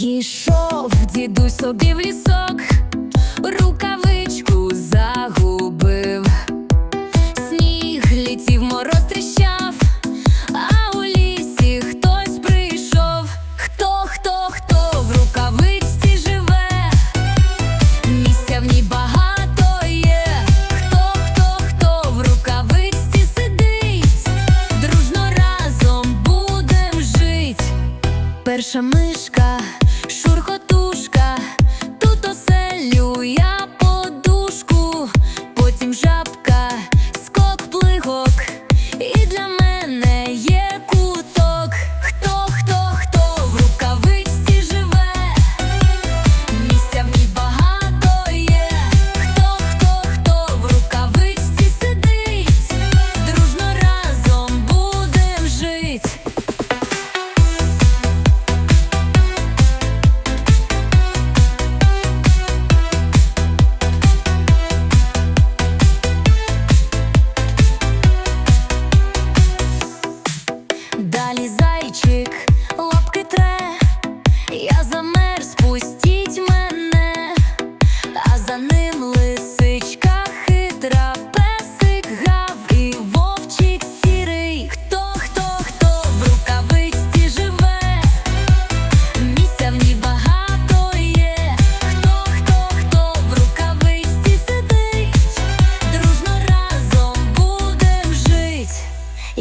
Йшов дідусь собі в лісок, рукавичку загубив, сніг летів, мороз тріщав, а у лісі хтось прийшов. Хто, хто, хто в рукавичці живе, місця в ній багато є. Хто, хто, хто в рукавичці сидить, дружно разом будем жить. Перша мишка,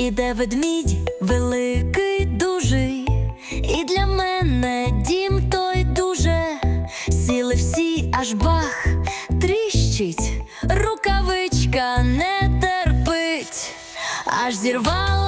Іде ведмідь великий, дужий, і для мене дім той дуже. Сіли всі, аж бах, тріщить, рукавичка не терпить, аж зірвалась рука.